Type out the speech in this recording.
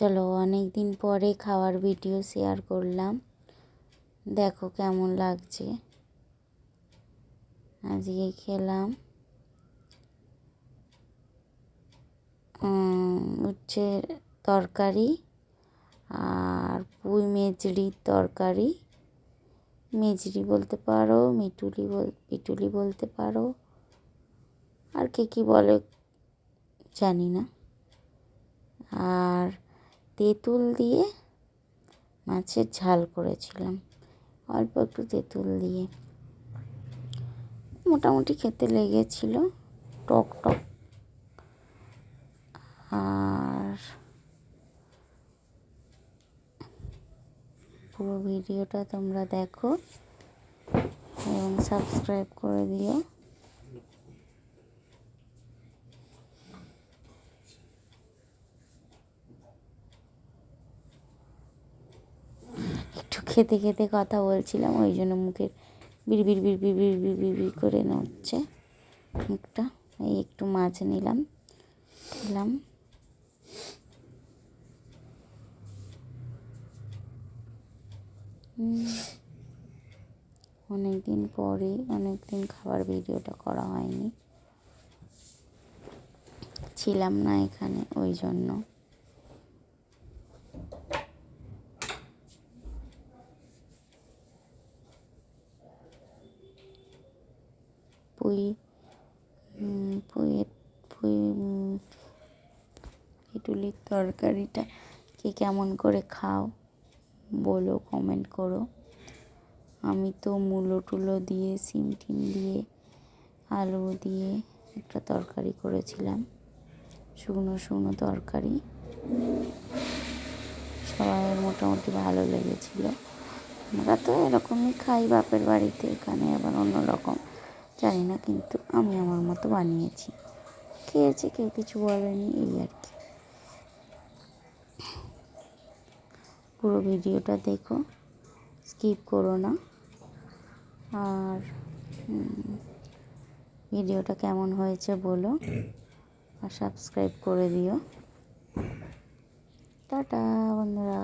চলো অনেক দিন পরে খাওয়ার ভিডিও শেয়ার করলাম। দেখো কেমন লাগছে। আজকে খেলাম। উচ্ছে তরকারি আর পুঁই মেজড়ির তরকারি। মেজড়ি বলতে পারো মিটুলি বল, পিটুলি বলতে পারো। আর কে কী বলে জানি না। আর তেঁতুল দিয়ে মাছের ঝাল করেছিলাম। অল্প একটু তেঁতুল দিয়ে। মোটামুটি খেতে লেগেছিল। টক টক। আর পুরো ভিডিওটা তোমরা দেখো এবং সাবস্ক্রাইব করে দিও একটু খেতে খেতে কথা বলছিলাম, ওই জন্য মুখের বিড় বিড় বিড় বিড় বিড় করে নড়ছে মুখটা, এই একটু মাছ নিলাম খেলাম অনেক দিন পরে অনেক দিন খাবার ভিডিওটা করা হয়নি। ছিলাম না এখানে, ওই জন্য। পুঁই পুঁই পুঁই ইটুলির তরকারিটা কে কেমন করে খাও বলো কমেন্ট করো। আমি তো মূলো টুলো দিয়ে, সিম টিম দিয়ে, আলু দিয়ে একটা তরকারি করেছিলাম। শুকনো শুকনো তরকারি। সবাই মোটামুটি ভালো লেগেছিলো। আমরা তো এরকমই খাই বাপের বাড়িতে, এখানে আবার অন্য রকম জানি না, কিন্তু আমি আমার মতো বানিয়েছি। খেয়েছে কেউ, কিছু বলেনি, এই আর কি। পুরো ভিডিওটা দেখো, স্কিপ করো না। আর ভিডিওটা কেমন হয়েছে বলো, আর সাবস্ক্রাইব করে দিও। টাটা, বন্ধুরা।